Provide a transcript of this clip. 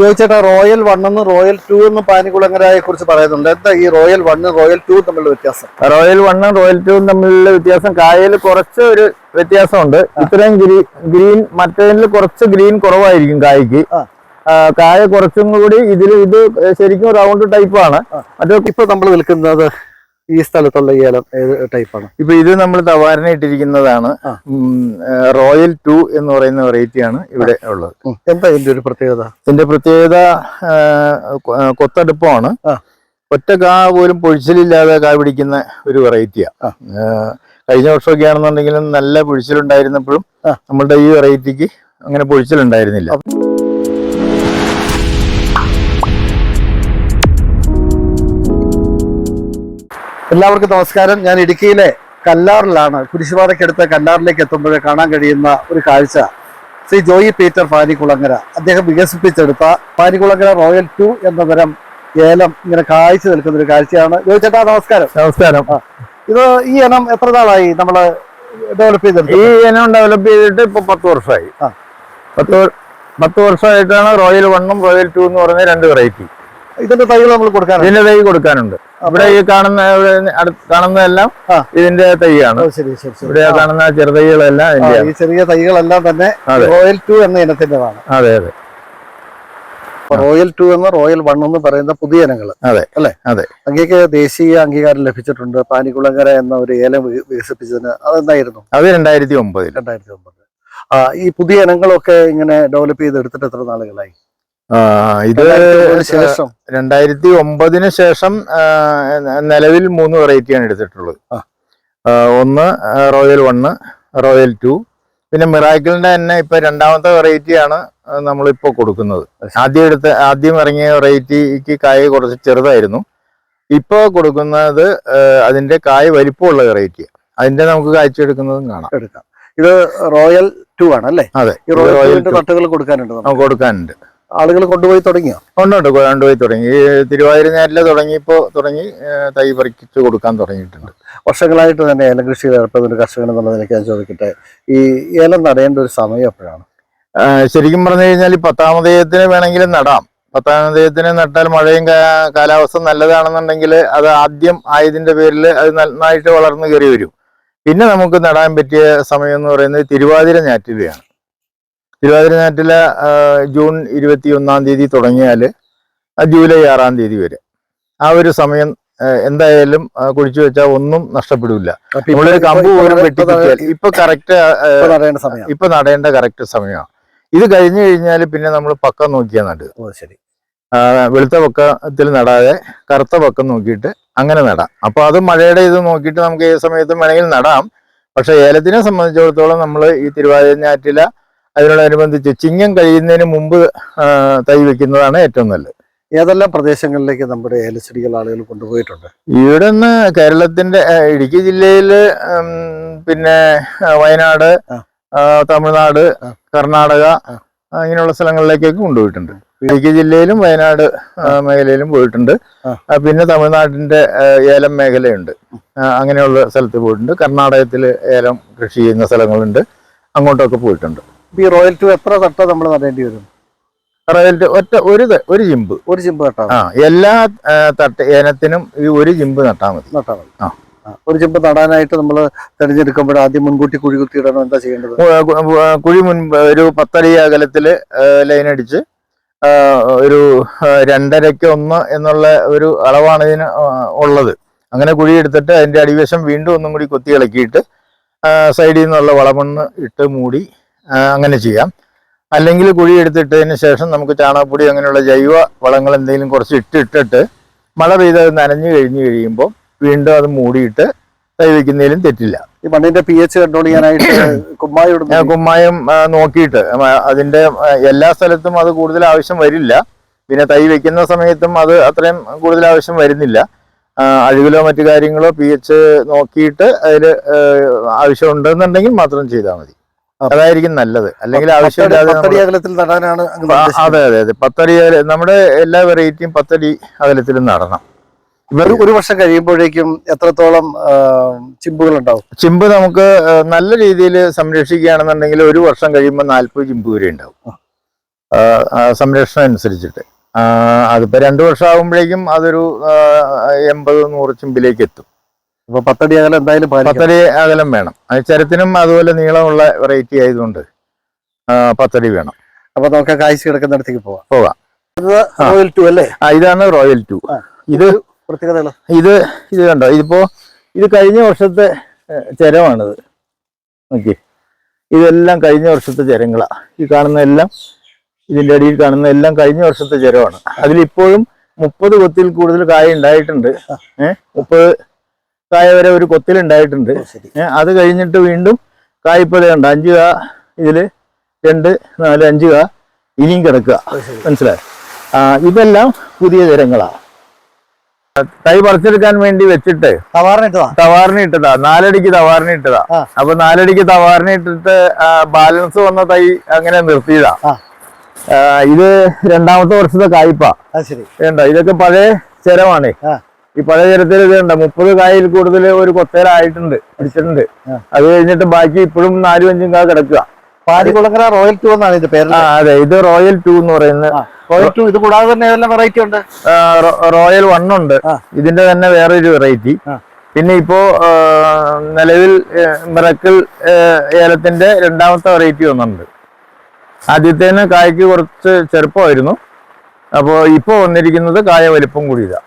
ചോദിച്ചേട്ടാ royal one എന്ന് royal two എന്ന് പാനിക്കുളങ്ങരയെ കുറിച്ച് പറയുന്നുണ്ട്. എന്താ ഈ റോയൽ വണ്ണും റോയൽ ടു തമ്മിലുള്ള വ്യത്യാസം? റോയൽ വണ്ണും റോയൽ ടു തമ്മിലുള്ള വ്യത്യാസം കായയിൽ കുറച്ച് ഒരു വ്യത്യാസമുണ്ട്. ഇത്രയും ഗ്രീൻ ഗ്രീൻ മറ്റേതിൽ കുറച്ച് ഗ്രീൻ കുറവായിരിക്കും കായ്ക്ക്. കായ കുറച്ചും കൂടി ഇതിൽ ഇത് ശരിക്കും റൗണ്ട് ടൈപ്പാണ് ആണ്. മറ്റേ ഇപ്പൊ നമ്മൾ നിൽക്കുന്നത് ഈ സ്ഥലത്തുള്ള ഏലം ഏത് ടൈപ്പാണ്? ഇപ്പൊ ഇത് നമ്മൾ തവാരന ഇട്ടിരിക്കുന്നതാണ്. റോയൽ ടു എന്ന് പറയുന്ന വെറൈറ്റി ആണ് ഇവിടെ ഉള്ളത്. എന്താ ഇതിന്റെ ഒരു പ്രത്യേകത? ഇതിന്റെ പ്രത്യേകത കൊത്തടുപ്പമാണ്. ഒറ്റ കാ പോലും പൊഴിച്ചിലില്ലാതെ കാ പിടിക്കുന്ന ഒരു വെറൈറ്റിയാ കഴിഞ്ഞ വർഷമൊക്കെ ആണെന്നുണ്ടെങ്കിലും നല്ല പൊഴിച്ചിലുണ്ടായിരുന്നപ്പോഴും. നമ്മളുടെ ഈ വെറൈറ്റിക്ക് അങ്ങനെ പൊഴിച്ചിലുണ്ടായിരുന്നില്ല. എല്ലാവർക്കും നമസ്കാരം. ഞാൻ ഇടുക്കിയിലെ കല്ലാറിലാണ് കുരിശുപാതയ്ക്കടുത്ത കല്ലാറിലേക്ക് എത്തുമ്പോഴേ കാണാൻ കഴിയുന്ന ഒരു കാഴ്ച. ശ്രീ ജോയി പീറ്റർ പാനിക്കുളങ്ങര അദ്ദേഹം വികസിപ്പിച്ചെടുത്ത പാനിക്കുളങ്ങര റോയൽ ടു എന്ന തരം ഏലം ഇങ്ങനെ കാഴ്ച നിൽക്കുന്ന ഒരു കാഴ്ചയാണ്. ജോയി ചേട്ടാ നമസ്കാരം. നമസ്കാരം. ഇത് ഈ ഇനം എത്ര നാളായി നമ്മൾ ഡെവലപ്പ് ചെയ്തെടുത്തു ഈ ഇനം ഡെവലപ്പ് ചെയ്തിട്ട് ഇപ്പൊ പത്ത് വർഷമായി. പത്ത് പത്ത് വർഷമായിട്ടാണ് റോയൽ വണ്ണും റോയൽ ടു എന്ന് പറയുന്ന രണ്ട് വെറൈറ്റി ഇതിന്റെ തൈകൾ നമ്മൾ കൊടുക്കാൻ ഇതിന്റെ തൈ കൊടുക്കാനുണ്ട്. ഇവിടെ ഈ കാണുന്ന കാണുന്നതെല്ലാം. ഇതിന്റെ തൈയാണ്. ഇവിടെ കാണുന്ന ചെറുതൈകളെല്ലാം ഈ ചെറിയ തൈകളെല്ലാം തന്നെ. റോയൽ ടു എന്ന ഇനത്തിന്റെതാണ് അതെ അതെ. റോയൽ ടു എന്ന റോയൽ വൺ എന്ന് പറയുന്ന പുതിയ ഇനങ്ങൾ അതെ അല്ലെ? അതെ. അങ്ങേക്ക് ദേശീയ അംഗീകാരം ലഭിച്ചിട്ടുണ്ട്. പാനിക്കുളങ്ങര എന്ന ഒരു ഏലം വികസിപ്പിച്ചതിന് അതെന്തായിരുന്നു? അത് രണ്ടായിരത്തി ഒമ്പതിൽ രണ്ടായിരത്തി ഒമ്പത് ആ ഈ പുതിയ ഇനങ്ങളൊക്കെ ഇങ്ങനെ ഡെവലപ്പ് ചെയ്ത് എടുത്തിട്ട് എത്ര നാളുകളായി? ഇത് രണ്ടായിരത്തി ഒമ്പതിന് ശേഷം. രണ്ടായിരത്തി ഒമ്പതിന് ശേഷം ആ, നിലവിൽ മൂന്ന് വെറൈറ്റിയാണ് എടുത്തിട്ടുള്ളത്. ഒന്ന് റോയൽ വണ്ണ് റോയൽ ടു പിന്നെ മിറാക്കിളിന്റെ തന്നെ ഇപ്പൊ രണ്ടാമത്തെ വെറൈറ്റിയാണ് നമ്മളിപ്പോ കൊടുക്കുന്നത്. ആദ്യം എടുത്ത ആദ്യം ഇറങ്ങിയ വെറൈറ്റിക്ക് കായ കുറച്ച് ചെറുതായിരുന്നു. ഇപ്പൊ കൊടുക്കുന്നത് അതിന്റെ കായ വലിപ്പമുള്ള വെറൈറ്റി അതിന്റെ നമുക്ക് കാഴ്ചയെടുക്കുന്നതും കാണാം. എടുക്കാം. ഇത് റോയൽ ടു ആണ് അല്ലേ? അതെ റോയൽ തട്ടുകൾ കൊടുക്കാനുണ്ട് കൊടുക്കാനുണ്ട്. ആളുകൾ കൊണ്ടുപോയി തുടങ്ങിയോ? ഉണ്ട് ഉണ്ട് കൊണ്ടുപോയി തുടങ്ങി. ഈ തിരുവാതിര തുടങ്ങിയപ്പോൾ തുടങ്ങിയപ്പോ തുടങ്ങി തൈ പറിച്ചു കൊടുക്കാൻ തുടങ്ങിയിട്ടുണ്ട്. വർഷങ്ങളായിട്ട് തന്നെ ഏലം കൃഷിയിൽ ഏർപ്പെടുന്ന ഒരു കർഷകൻ എന്നുള്ള നിലയ്ക്ക് ഞാൻ ചോദിക്കട്ടെ ഈ ഏലം നടേണ്ട ഒരു സമയം എപ്പോഴാണ്? ശരിക്കും പറഞ്ഞു കഴിഞ്ഞാൽ ഈ പത്താമതയത്തിന് വേണമെങ്കിലും നടാം. പത്താമതയത്തിന് നട്ടാൽ മഴയും കാലാവസ്ഥ നല്ലതാണെന്നുണ്ടെങ്കിൽ അത് ആദ്യം ആയതിന്റെ പേരിൽ അത് നന്നായിട്ട് വളർന്നു കയറി വരും. പിന്നെ നമുക്ക് നടാൻ പറ്റിയ സമയം എന്ന് പറയുന്നത് തിരുവാതിര ഞാറ്റിലയാണ് തിരുവാതിര ഞാറ്റില ജൂൺ ഇരുപത്തി ഒന്നാം തീയതി തുടങ്ങിയാൽ ജൂലൈ ആറാം തീയതി വരെ. ആ ഒരു സമയം എന്തായാലും കുഴിച്ചു വെച്ചാൽ ഒന്നും നഷ്ടപ്പെടില്ല നമ്മളൊരു ഇപ്പൊ- കമ്പ് പോലും വെട്ടിപ്പിച്ചാൽ ഇപ്പൊ കറക്റ്റ് ഇപ്പൊ നടേണ്ട കറക്റ്റ് സമയമാണ്. ഇത് കഴിഞ്ഞു കഴിഞ്ഞാൽ പിന്നെ നമ്മൾ പക്കം നോക്കിയാൽ നടുക. ശരി. വെളുത്ത പക്കത്തിൽ നടാതെ കറുത്ത പക്കം നോക്കിയിട്ട് അങ്ങനെ നടാം. അപ്പൊ അത് മഴയുടെ ഇത് നോക്കിയിട്ട് നമുക്ക് ഏത് സമയത്തും വേണമെങ്കിൽ നടാം. പക്ഷെ ഏലത്തിനെ സംബന്ധിച്ചിടത്തോളം നമ്മൾ ഈ തിരുവാതിര ഞാറ്റില അതിനോടനുബന്ധിച്ച് ചിങ്ങം കഴിയുന്നതിന് മുമ്പ് തൈ വെക്കുന്നതാണ് ഏറ്റവും നല്ലത്. ഏതെല്ലാം പ്രദേശങ്ങളിലേക്ക് നമ്മുടെ ഏലച്ചെടികൾ ആളുകൾ കൊണ്ടുപോയിട്ടുണ്ട്? ഇവിടെ നിന്ന് കേരളത്തിന്റെ ഇടുക്കി ജില്ലയിൽ പിന്നെ വയനാട് തമിഴ്നാട് കർണാടക ഇങ്ങനെയുള്ള സ്ഥലങ്ങളിലേക്കൊക്കെ കൊണ്ടുപോയിട്ടുണ്ട്. ഇടുക്കി ജില്ലയിലും വയനാട് മേഖലയിലും പോയിട്ടുണ്ട്. പിന്നെ തമിഴ്നാട്ടിന്റെ ഏലം മേഖലയുണ്ട്. അങ്ങനെയുള്ള സ്ഥലത്ത് പോയിട്ടുണ്ട്. കർണാടകത്തിൽ ഏലം കൃഷി ചെയ്യുന്ന സ്ഥലങ്ങളുണ്ട്. അങ്ങോട്ടൊക്കെ പോയിട്ടുണ്ട്. ഈ റോയൽ ടു എത്ര തട്ട നമ്മൾ നടേണ്ടി വരും? റോയൽറ്റി ഒറ്റ ഒരു ഒരു ജിമ്പ്. ഒരു ചിമ്പ് നട്ടാ ആ എല്ലാ തട്ട ഇനത്തിനും ഈ ഒരു ജിമ്പ് നട്ടാൽ മതി. നട്ടാൽ മതി. ആ. ഒരു ചിമ്പ് നടാനായിട്ട് നമ്മൾ തിരഞ്ഞെടുക്കുമ്പോൾ ആദ്യം മുൻകൂട്ടി കുഴി കുത്തിയിടണം? എന്താ ചെയ്യേണ്ടത്? കുഴി മുൻപ് ഒരു പത്തടി അകലത്തിൽ ലൈൻ അടിച്ച് ഒരു രണ്ടരയ്ക്ക് ഒന്ന് എന്നുള്ള ഒരു അളവാണ് ഇതിന് ഉള്ളത്. അങ്ങനെ കുഴി എടുത്തിട്ട് അതിന്റെ അടിവശം വീണ്ടും ഒന്നും കൂടി കൊത്തി ഇളക്കിയിട്ട് സൈഡിൽ നിന്നുള്ള വളമണ്ണ് ഇട്ട് മൂടി അങ്ങനെ ചെയ്യാം. അല്ലെങ്കിൽ കുഴി എടുത്തിട്ടതിന് ശേഷം നമുക്ക് ചാണകപ്പൊടി അങ്ങനെയുള്ള ജൈവ വളങ്ങൾ എന്തെങ്കിലും കുറച്ച് ഇട്ട് ഇട്ടിട്ട് മഴ പെയ്ത് അത് നനഞ്ഞു കഴിഞ്ഞ് കഴിയുമ്പോൾ വീണ്ടും അത് മൂടിയിട്ട് തൈ വയ്ക്കുന്നതിലും തെറ്റില്ല. ഈ മണ്ണിന്റെ പി എച്ച് കൺട്രോൾ ചെയ്യാനായിട്ട് കുമ്മായം ഞാൻ കുമ്മായം നോക്കിയിട്ട് അതിന്റെ എല്ലാ സ്ഥലത്തും അത് കൂടുതൽ ആവശ്യം വരില്ല. പിന്നെ തൈ വെക്കുന്ന സമയത്തും അത് അത്രയും കൂടുതൽ ആവശ്യം വരുന്നില്ല. അഴുകലോ മറ്റു കാര്യങ്ങളോ പി എച്ച് നോക്കിയിട്ട് അതിൽ ആവശ്യമുണ്ടെന്നുണ്ടെങ്കിൽ മാത്രം ചെയ്താൽ മതി. അതായിരിക്കും നല്ലത്. അല്ലെങ്കിൽ ആവശ്യമില്ലാതെ നടാനാണ് അതെ അതെ അതെ. പത്തടി നമ്മുടെ എല്ലാ വെറൈറ്റിയും പത്തടി അകലത്തിലും നടണം. ഒരു ഒരു വർഷം കഴിയുമ്പോഴേക്കും എത്രത്തോളം ചിമ്പുകൾ ഉണ്ടാവും ചിമ്പ് നമുക്ക് നല്ല രീതിയിൽ സംരക്ഷിക്കുകയാണെന്നുണ്ടെങ്കിൽ ഒരു വർഷം കഴിയുമ്പോൾ നാൽപ്പത് ചിമ്പ് വരെ ഉണ്ടാവും. സംരക്ഷണം അനുസരിച്ചിട്ട്. അതിപ്പോ രണ്ടു വർഷം ആകുമ്പോഴേക്കും അതൊരു എൺപത് നൂറ് ചിമ്പിലേക്ക് എത്തും. അപ്പൊ പത്തടി അകലം എന്തായാലും പത്തടി അകലം വേണം. അച്ചരത്തിനും അതുപോലെ നീളമുള്ള വെറൈറ്റി ആയതുകൊണ്ട് പത്തടി വേണം. അപ്പൊ നമുക്ക് കാഴ്ച കിടക്കുന്നിടത്തേക്ക് പോവാം. പോവാം. റോയൽ ടു അല്ലേ? ഇതാണ് റോയൽ ടു ഇത് പ്രത്യേകത ഇത് ഇത് കണ്ടോ? ഇതിപ്പോ ഇത് കഴിഞ്ഞ വർഷത്തെ ചരമാണിത്. നോക്കി ഇതെല്ലാം കഴിഞ്ഞ വർഷത്തെ ചരങ്ങളാ. ഈ കാണുന്ന എല്ലാം ഇതിന്റെ അടിയിൽ കാണുന്ന എല്ലാം കഴിഞ്ഞ വർഷത്തെ ചരമാണ്. അതിലിപ്പോഴും മുപ്പത് കൊത്തിൽ കൂടുതൽ കായ ഉണ്ടായിട്ടുണ്ട്. ഏഹ് മുപ്പത് കായ വരെ ഒരു കൊത്തിലുണ്ടായിട്ടുണ്ട് അത് കഴിഞ്ഞിട്ട് വീണ്ടും കായ്പതയുണ്ട് അഞ്ചു കാ ഇതിൽ രണ്ട് നാല് അഞ്ച് കാ ഇനിയും കിടക്കുക. മനസ്സിലായി? ഇതെല്ലാം പുതിയ തരങ്ങളാണ് തൈ പറിച്ചെടുക്കാൻ വേണ്ടി വെച്ചിട്ട് തവാറിന് ഇട്ടതാ? നാലടിക്ക് തവാറിന് ഇട്ടതാ. അപ്പൊ നാലടിക്ക് തവാറിന് ഇട്ടിട്ട് ബാലൻസ് വന്ന തൈ അങ്ങനെ നിർത്തിയതാ. ഇത് രണ്ടാമത്തെ വർഷത്തെ കായ്പ. വേണ്ട ഇതൊക്കെ പഴയ ചരമാണ്. ഈ പഴയ ഇതുണ്ട് മുപ്പത് കായിൽ കൂടുതൽ ഒരു കൊത്തേരായിട്ടുണ്ട് പിടിച്ചിട്ടുണ്ട്. അത് കഴിഞ്ഞിട്ട് ബാക്കി ഇപ്പോഴും നാലും അഞ്ചും കാ കിടക്കുക റോയൽ ടു എന്നാണ് ഇതിന്റെ പേര് അതെ ഇത് റോയൽ ടു എന്ന് പറയുന്ന റോയൽ ടു ഇത് കൂടാതെ തന്നെ ഏതെല്ലാം വെറൈറ്റി ഉണ്ട്? റോയൽ വൺ ഉണ്ട്. ഇതിന്റെ തന്നെ വേറൊരു വെറൈറ്റി. പിന്നെ ഇപ്പോ നിലവിൽ മിറക്കിൾ ഏലത്തിന്റെ രണ്ടാമത്തെ വെറൈറ്റി വന്നിട്ടുണ്ട് ആദ്യത്തേന് കായ്ക്ക് കുറച്ച് ചെറുപ്പമായിരുന്നു. അപ്പോൾ ഇപ്പോൾ വന്നിരിക്കുന്നത് കായ വലിപ്പം കൂടിയതാ.